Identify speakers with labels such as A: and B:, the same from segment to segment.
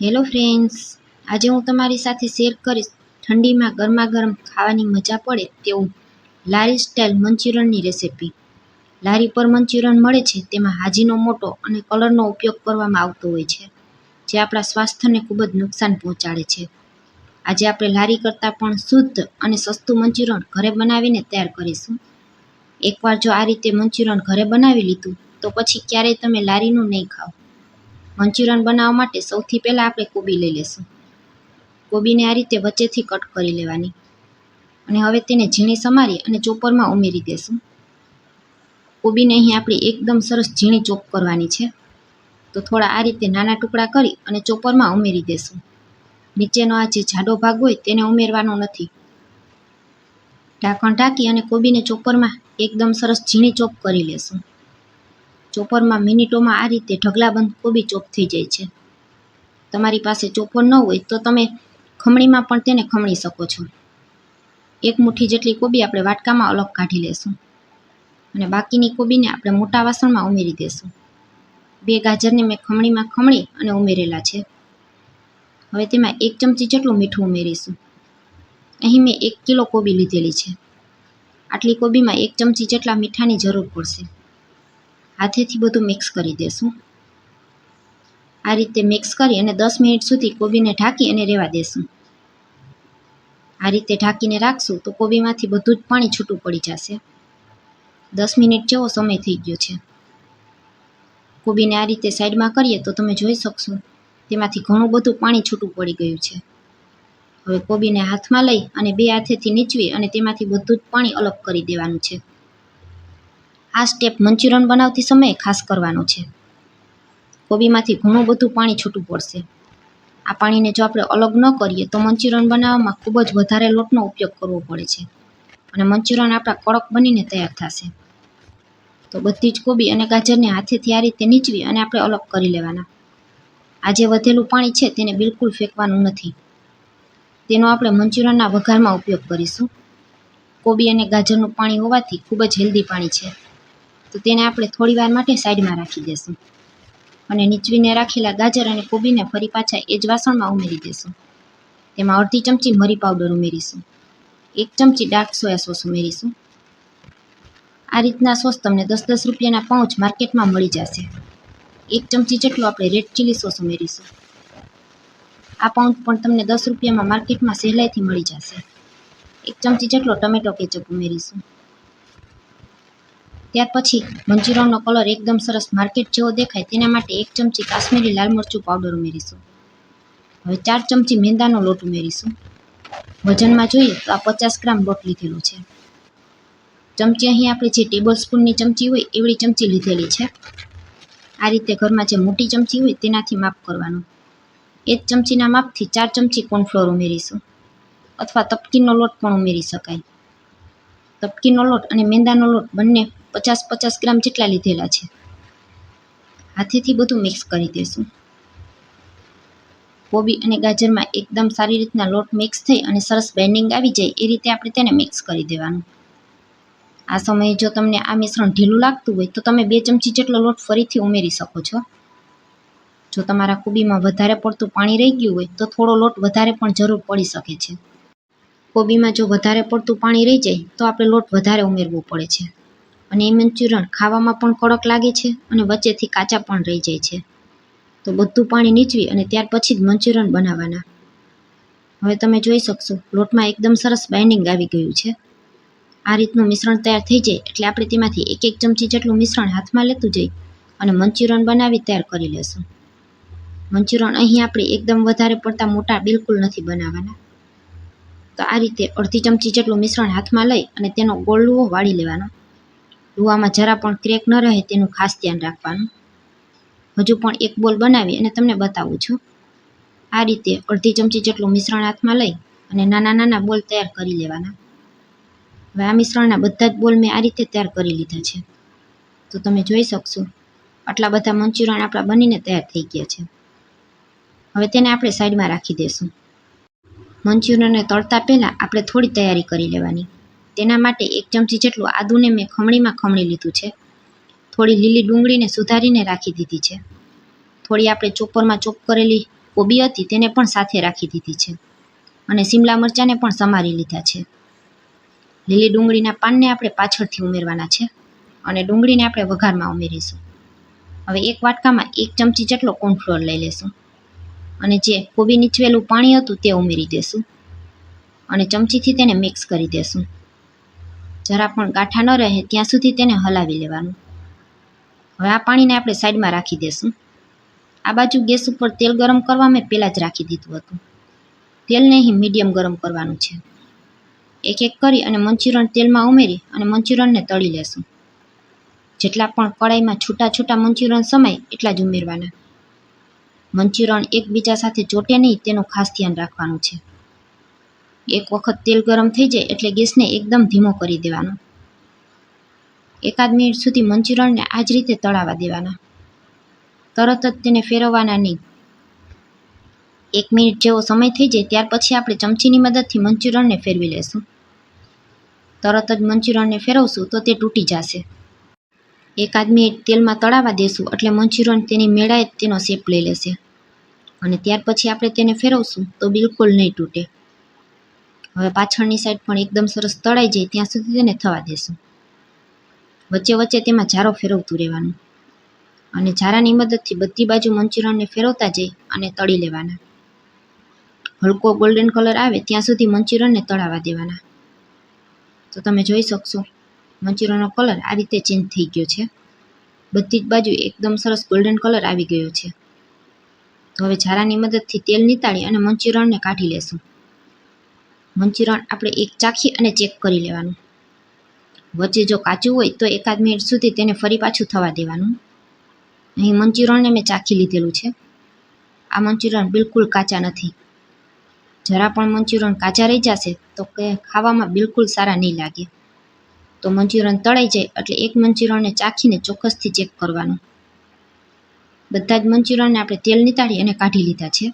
A: Hello friends આજે હું તમારી સાથે શેર કરીશ ઠંડીમાં ગરમા ગરમ ખાવાની મજા પડે તેવું લારી સ્ટાઇલ મંચુરિયનની રેસિપી લારી પર મંચુરિયન મળે છે, તેમાં હાજીનો મોટો અને કલરનો ઉપયોગ કરવામાં આવતો હોય છે, જે આપણા સ્વાસ્થ્યને ખૂબ જ નુકસાન પહોંચાડે છે. આજે આપણે લારી કરતાં પણ શુદ્ધ અને સસ્તું મંચુરિયન ઘરે બનાવીને તૈયાર કરીશું. એકવાર જો આ રીતે મંચુરિયન ઘરે બનાવી લીધું, તો પછી ક્યારેય તમે લારીનું નહીં ખાઓ મંચુરિયન બનાવવા માટે સૌથી પહેલાં આપણે કોબી લઈ લેશું. કોબીને આ રીતે વચ્ચેથી કટ કરી લેવાની. અને હવે તેને ઝીણી સમારી અને ચોપરમાં ઉમેરી દેશું. કોબીને અહીં આપણી એકદમ સરસ ઝીણી ચોપ કરવાની છે. તો થોડા આ રીતે નાના ટુકડા કરી અને ચોપરમાં ઉમેરી દેશું. નીચેનો આ જે જાડો ભાગ હોય તેને ઉમેરવાનો નથી. ઢાંકણ ઢાંકી અને કોબીને ચોપરમાં એકદમ સરસ ઝીણી ચોપ કરી લેશું. ચોપરમાં મિનિટોમાં આ રીતે ઢગલાબંધ કોબી ચોપ થઈ જાય છે. તમારી પાસે ચોપર ન હોય તો તમે ખમણીમાં પણ તેને ખમણી શકો છો. એક મુઠ્ઠી જેટલી કોબી આપણે વાટકામાં અલગ કાઢી લેશું અને બાકીની કોબીને આપણે મોટા વાસણમાં ઉમેરી દેશું. બે ગાજરને મેં ખમણીમાં ખમણી અને ઉમેરેલા છે. હવે તેમાં એક ચમચી જેટલું મીઠું ઉમેરીશું. અહીં મેં એક કિલો કોબી લીધેલી છે. આટલી કોબીમાં એક ચમચી જેટલા મીઠાની જરૂર પડશે. હાથેથી બધું મિક્સ કરી દેશું. આ રીતે મિક્સ કરી અને દસ મિનિટ સુધી કોબીને ઢાંકી અને રહેવા દેશું. આ રીતે ઢાંકીને રાખશું તો કોબીમાંથી બધું જ પાણી છૂટું પડી જશે. દસ મિનિટ જેવો સમય થઈ ગયો છે. કોબીને આ રીતે સાઈડમાં કરીએ તો તમે જોઈ શકશો, તેમાંથી ઘણું બધું પાણી છૂટું પડી ગયું છે. હવે કોબીને હાથમાં લઈ અને બે હાથેથી નીચવી અને તેમાંથી બધું જ પાણી અલગ કરી દેવાનું છે. આ સ્ટેપ મંચુરિયન બનાવતી સમયે ખાસ કરવાનો છે. કોબીમાંથી ઘણું બધું પાણી છૂટું પડશે. આ પાણીને જો આપણે અલગ ન કરીએ તો મંચુરિયન બનાવવામાં ખૂબ જ વધારે લોટનો ઉપયોગ કરવો પડે છે અને મંચુરિયન આપણા કડક બનીને તૈયાર થશે. તો બધી જ કોબી અને ગાજરને હાથેથી આ રીતે નીચવી અને આપણે અલગ કરી લેવાના. આ જે વધેલું પાણી છે તેને બિલકુલ ફેંકવાનું નથી. તેનો આપણે મંચુરિયનના વઘારમાં ઉપયોગ કરીશું. કોબી અને ગાજરનું પાણી હોવાથી ખૂબ જ હેલ્ધી પાણી છે. તો તેને આપણે થોડી વાર માટે સાઈડમાં રાખી દેશું. અને નીચવીને રાખેલા ગાજર અને કોબીને ફરી પાછા એ જ વાસણમાં ઉમેરી દેશું. તેમાં અડધી ચમચી મરી પાવડર ઉમેરીશું. એક ચમચી ડાર્ક સોયા સોસ ઉમેરીશું. આ રીતના સોસ તમને દસ દસ રૂપિયાના પાઉચ માર્કેટમાં મળી જશે. એક ચમચી જેટલો આપણે રેડ ચીલી સોસ ઉમેરીશું. આ પાઉચ પણ તમને દસ રૂપિયામાં માર્કેટમાં સહેલાઈથી મળી જશે. એક ચમચી જેટલો ટમેટો કેચઅપ ઉમેરીશું. ત્યાર પછી મંચુરિયનનો કલર એકદમ સરસ માર્કેટ જેવો દેખાય તેના માટે એક ચમચી કાશ્મીરી લાલ મરચું પાવડર ઉમેરીશું. હવે ચાર ચમચી મેંદાનો લોટ ઉમેરીશું. વજનમાં જોઈએ તો આ પચાસ ગ્રામ લોટ લીધેલો છે. ચમચી અહીં આપણે જે ટેબલ સ્પૂનની ચમચી હોય એવડી ચમચી લીધેલી છે. આ રીતે ઘરમાં જે મોટી ચમચી હોય તેનાથી માપ કરવાનું. એ જ ચમચીના માપથી ચાર ચમચી કોર્નફ્લોર ઉમેરીશું. અથવા તપકીનો લોટ પણ ઉમેરી શકાય. તપકીનો લોટ અને મેંદાનો લોટ બંને પચાસ પચાસ ગ્રામ જેટલા લીધેલા છે. હાથેથી બધું મિક્સ કરી દઈશું કોબી અને ગાજરમાં એકદમ સારી રીતના લોટ મિક્સ થઈ અને સરસ બેન્ડિંગ આવી જાય એ રીતે આપણે તેને મિક્સ કરી દેવાનું. આ સમયે જો તમને આ મિશ્રણ ઢીલું લાગતું હોય તો તમે બે ચમચી જેટલો લોટ ફરીથી ઉમેરી શકો છો. જો તમારા કોબીમાં વધારે પડતું પાણી રહી ગયું હોય તો થોડો લોટ વધારે પણ જરૂર પડી શકે છે. કોબીમાં જો વધારે પડતું પાણી રહી જાય તો આપણે લોટ વધારે ઉમેરવો પડે છે. અને એ મન્ચુરિયન ખાવામાં પણ કડક લાગે છે અને વચ્ચેથી કાચા પણ રહી જાય છે. તો બધું પાણી નીચવી અને ત્યાર પછી જ મન્ચુરિયન બનાવવાના. હવે તમે જોઈ શકશો, લોટમાં એકદમ સરસ બાઇન્ડિંગ આવી ગયું છે. આ રીતનું મિશ્રણ તૈયાર થઈ જાય એટલે આપણે તેમાંથી એક એક ચમચી જેટલું મિશ્રણ હાથમાં લેતું જઈ અને મન્ચુરિયન બનાવી તૈયાર કરી લેશું. મન્ચુરિયન અહીં આપણે એકદમ વધારે પડતા મોટા બિલકુલ નથી બનાવવાના. તો આ રીતે અડધી ચમચી જેટલું મિશ્રણ હાથમાં લઈ અને તેનો ગોળ વાળી લેવાનો. લુવામાં જરા પણ ક્રેક ન રહે તેનું ખાસ ધ્યાન રાખવાનું. હજુ પણ એક બોલ બનાવી અને તમને બતાવું છું. આ રીતે અડધી ચમચી જેટલું મિશ્રણ હાથમાં લઈ અને નાના નાના બોલ તૈયાર કરી લેવાના. હવે આ મિશ્રણના બધા જ બોલ મેં આ રીતે તૈયાર કરી લીધા છે. તો તમે જોઈ શકશો, આટલા બધા મંચુરિયન આપણા બનીને તૈયાર થઈ ગયા છે. હવે તેને આપણે સાઈડમાં રાખી દઈશું મંચુરિયનને તળતા પહેલાં આપણે થોડી તૈયારી કરી લેવાની. તેના માટે એક ચમચી જેટલું આદુને મેં ખમણીમાં ખમણી લીધું છે. થોડી લીલી ડુંગળીને સુધારીને રાખી દીધી છે. થોડી આપણે ચોપરમાં ચોપ કરેલી કોબી હતી તેને પણ સાથે રાખી દીધી છે અને શિમલા મરચાંને પણ સમારી લીધા છે. લીલી ડુંગળીના પાનને આપણે પાછળથી ઉમેરવાના છે અને ડુંગળીને આપણે વઘારમાં ઉમેરીશું. હવે એક વાટકામાં એક ચમચી જેટલો કોર્નફ્લોર લઈ લેશું અને જે કોબી નીચવેલું પાણી હતું તે ઉમેરી દેશું અને ચમચીથી તેને મિક્સ કરી દેશું. જરા પણ ગાંઠા ન રહે ત્યાં સુધી તેને હલાવી લેવાનું. હવે આ પાણીને આપણે સાઈડમાં રાખી દેશું. આ બાજુ ગેસ ઉપર તેલ ગરમ કરવા મેં પહેલાં જ રાખી દીધું હતું. તેલને અહીં મીડિયમ ગરમ કરવાનું છે. એક એક કરી અને મંચુરિયન તેલમાં ઉમેરી અને મંચુરિયનને તળી લેશું. જેટલા પણ કડાઈમાં છૂટા છૂટા મંચુરિયન સમાય એટલા જ ઉમેરવાના. મંચુરિયન એકબીજા સાથે ચોટે નહીં, તેનું ખાસ ધ્યાન રાખવાનું છે. એક વખત તેલ ગરમ થઈ જાય એટલે ગેસને એકદમ ધીમો કરી દેવાનો. એકાદ મિનિટ સુધી મંચુરણને આ જ રીતે તળાવા દેવાના. તરત જ તેને ફેરવવાના નહીં એક મિનિટ જેવો સમય થઈ જાય ત્યાર પછી આપણે ચમચીની મદદથી મંચુરણને ફેરવી લેશું. તરત જ મંચુરણને ફેરવશું તો તે તૂટી જશે. એકાદ મિનિટ તેલમાં તળાવા દેશું એટલે મંચુરણ તેની મેળાએ તેનો શેપ લઈ લેશે. અને ત્યાર પછી આપણે તેને ફેરવશું તો બિલકુલ નહીં તૂટે. હવે પાછળની સાઈડ પણ એકદમ સરસ તળાઈ જાય ત્યાં સુધી તેને થવા દેશું. વચ્ચે વચ્ચે તેમાં જારો ફેરવતું રહેવાનું. અને જારાની મદદથી બધી બાજુ મંચુરિયનને ફેરવતા જઈ અને તળી લેવાના. હલકો ગોલ્ડન કલર આવે ત્યાં સુધી મંચુરિયનને તળાવા દેવાના. તો તમે જોઈ શકશો, મંચુરિયનનો કલર આ રીતે ચેન્જ થઈ ગયો છે. બધી જ બાજુ એકદમ સરસ ગોલ્ડન કલર આવી ગયો છે. તો હવે જારાની મદદથી તેલ નીતાળી અને મંચુરિયનને કાઢી લેશું. મંચુરિયન આપણે એક ચાખી અને ચેક કરી લેવાનું. વચ્ચે જો કાચું હોય તો એકાદ મિનિટ સુધી તેને ફરી પાછું થવા દેવાનું. અહીં મંચુરિયનને મેં ચાખી લીધેલું છે. આ મંચુરિયન બિલકુલ કાચા નથી. જરા પણ મંચુરિયન કાચા રહી જશે તો કે ખાવામાં બિલકુલ સારા નહીં લાગે. તો મંચુરિયન તળાઈ જાય એટલે એક મંચુરિયનને ચાખીને ચોક્કસથી ચેક કરવાનું. બધા જ મંચુરિયનને આપણે તેલ નીતાળી અને કાઢી લીધા છે.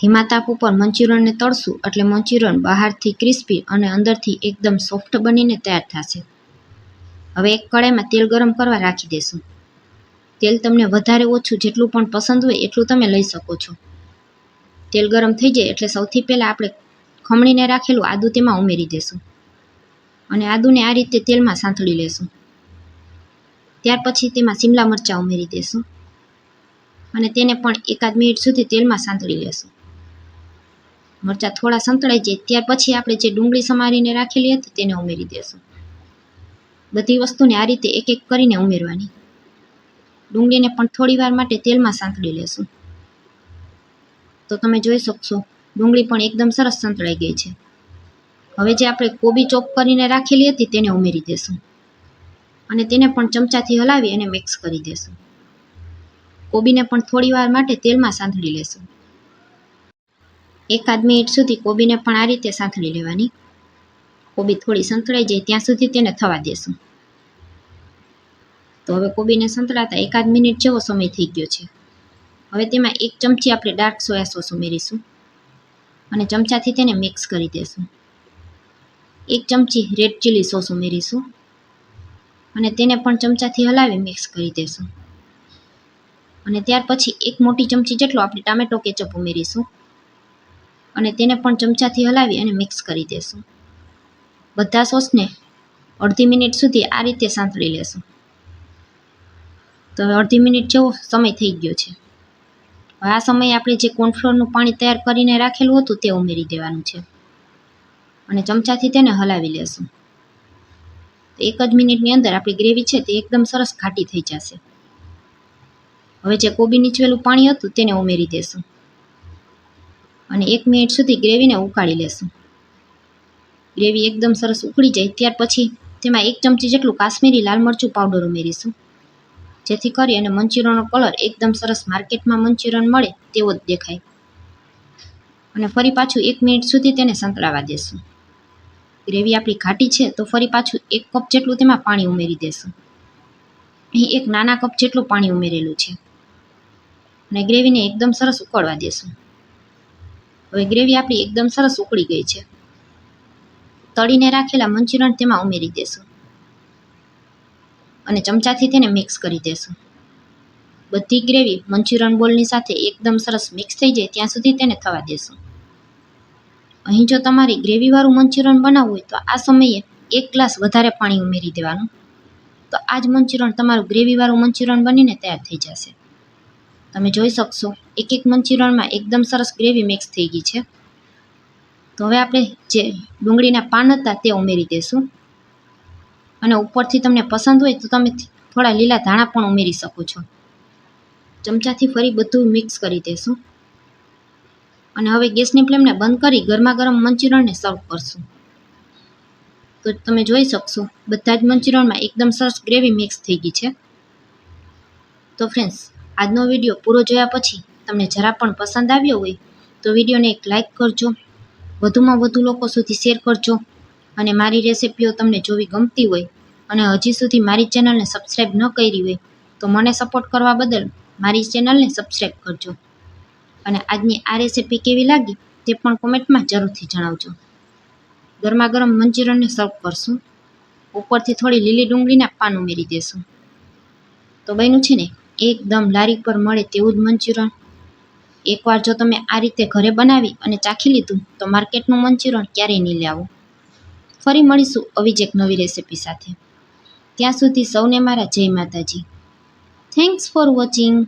A: ધીમા તાપ ઉપર મંચુરિયનને તળશું એટલે મંચુરિયન બહારથી ક્રિસ્પી અને અંદરથી એકદમ સોફ્ટ બનીને તૈયાર થશે. હવે એક કડાઈમાં તેલ ગરમ કરવા રાખી દેશું. તેલ તમને વધારે ઓછું જેટલું પણ પસંદ હોય એટલું તમે લઈ શકો છો. તેલ ગરમ થઈ જાય એટલે સૌથી પહેલાં આપણે ખમણીને રાખેલું આદું તેમાં ઉમેરી દેશું. અને આદુને આ રીતે તેલમાં સાંથળી લેશું. ત્યાર પછી તેમાં શિમલા મરચાં ઉમેરી દેશું. અને તેને પણ એકાદ મિનિટ સુધી તેલમાં સાંતળી લેશું. મરચાં થોડા સંતળાઈ જાય, ત્યાર પછી આપણે જે ડુંગળી સમારીને રાખેલી હતી તેને ઉમેરી દેશું. બધી વસ્તુને આ રીતે એક એક કરીને ઉમેરવાની. ડુંગળીને પણ થોડી વાર માટે તેલમાં સાંતળી લેશું. તો તમે જોઈ શકશો, ડુંગળી પણ એકદમ સરસ સંતળાઈ ગઈ છે. હવે જે આપણે કોબી ચોપ કરીને રાખેલી હતી તેને ઉમેરી દેશું. અને તેને પણ ચમચાથી હલાવી અને મિક્સ કરી દેશું. કોબીને પણ થોડી વાર માટે તેલમાં સાંતળી લેશું. એકાદ મિનિટ સુધી કોબીને પણ આ રીતે સાંતળી લેવાની. કોબી થોડી સંતળાઈ જાય ત્યાં સુધી તેને થવા દેશું. તો હવે કોબીને સંતળાતા એકાદ મિનિટ જેવો સમય થઈ ગયો છે. હવે તેમાં એક ચમચી આપણે ડાર્ક સોયા સોસ ઉમેરીશું અને ચમચાથી તેને મિક્સ કરી દેશું. એક ચમચી રેડ ચીલી સોસ ઉમેરીશું અને તેને પણ ચમચાથી હલાવી મિક્સ કરી દેશું. અને ત્યાર પછી એક મોટી ચમચી જેટલો આપણે ટામેટો કેચઅપ ઉમેરીશું. અને તેને પણ ચમચાથી હલાવી અને મિક્સ કરી દેશું. બધા સોસને અડધી મિનિટ સુધી આ રીતે સાંતળી લેશું. તો હવે અડધી મિનિટ જેવો સમય થઈ ગયો છે. હવે આ સમયે આપણે જે કોર્નફ્લોરનું પાણી તૈયાર કરીને રાખેલું હતું તે ઉમેરી દેવાનું છે. અને ચમચાથી તેને હલાવી લેશું. તો એક જ મિનિટની અંદર આપણી ગ્રેવી છે તે એકદમ સરસ ઘાટી થઈ જશે. હવે જે કોબી નીચવેલું પાણી હતું તેને ઉમેરી દેશું. અને એક મિનિટ સુધી ગ્રેવીને ઉકાળી લેશું. ગ્રેવી એકદમ સરસ ઉકળી જાય, ત્યાર પછી તેમાં એક ચમચી જેટલું કાશ્મીરી લાલ મરચું પાવડર ઉમેરીશું. જેથી કરી અને મંચુરિયનનો કલર એકદમ સરસ માર્કેટમાં મંચુરિયન મળે તેવો જ દેખાય. અને ફરી પાછું એક મિનિટ સુધી તેને સંતળાવા દેશું. ગ્રેવી આપણી ઘાટી છે, તો ફરી પાછું એક કપ જેટલું તેમાં પાણી ઉમેરી દેશું. અહીં એક નાના કપ જેટલું પાણી ઉમેરેલું છે. અને ગ્રેવીને એકદમ સરસ ઉકળવા દેશું. હવે ગ્રેવી આપણી એકદમ સરસ ઉકળી ગઈ છે. તળીને રાખેલા મંચુરિયન તેમાં ઉમેરી દેશું. અને ચમચાથી તેને મિક્સ કરી દેશું. બધી ગ્રેવી મંચુરિયન બોલની સાથે એકદમ સરસ મિક્સ થઈ જાય ત્યાં સુધી તેને થવા દેશું. અહીં જો તમારે ગ્રેવીવાળું મંચુરિયન બનાવવું હોય તો આ સમયે એક ગ્લાસ વધારે પાણી ઉમેરી દેવાનું. તો આ જ મંચુરિયન તમારું ગ્રેવીવાળું મંચુરિયન બનીને તૈયાર થઈ જશે. તમે જોઈ શકશો. એક એક મંચુરિયનમાં એકદમ સરસ ગ્રેવી મિક્સ થઈ ગઈ છે. તો હવે આપણે જે ડુંગળીના પાન હતા તે ઉમેરી દઈશું. અને ઉપરથી તમને પસંદ હોય તો તમે થોડા લીલા ધાણા પણ ઉમેરી શકો છો. ચમચાથી ફરી બધું મિક્સ કરી દેશું અને હવે ગેસની ફ્લેમને બંધ કરી ગરમા ગરમ મંચુરિયનને સર્વ કરશું. તો તમે જોઈ શકશો, બધા જ મંચુરિયનમાં એકદમ સરસ ગ્રેવી મિક્સ થઈ ગઈ છે. તો ફ્રેન્ડ્સ આજનો વીડિયો પૂરો જોયા પછી તમને જરા પણ પસંદ આવ્યો હોય, તો વિડીયોને એક લાઇક કરજો. વધુમાં વધુ લોકો સુધી શેર કરજો. અને મારી રેસિપીઓ તમને જોવી ગમતી હોય અને હજી સુધી મારી ચેનલને સબસ્ક્રાઈબ ન કરી હોય, તો મને સપોર્ટ કરવા બદલ મારી ચેનલને સબસ્ક્રાઈબ કરજો. અને આજની આ રેસિપી કેવી લાગી તે પણ કોમેન્ટમાં જરૂરથી જણાવજો. ગરમા ગરમ મંચુરિયનને સર્વ કરશું. ઉપરથી થોડી લીલી ડુંગળીના પાન ઉમેરી દેશું. તો બન્યું છે ને? એકદમ લારી પર મળે તેવું જ મંચુરિયન. એકવાર જો તમે આ રીતે ઘરે બનાવી અને ચાખી લીધું, તો માર્કેટનું મંચુરિયન ક્યારેય નહીં લાવો ફરી મળીશું આવી જ એક નવી રેસિપી સાથે. ત્યાં સુધી સૌને મારા જય માતાજી. Thanks for watching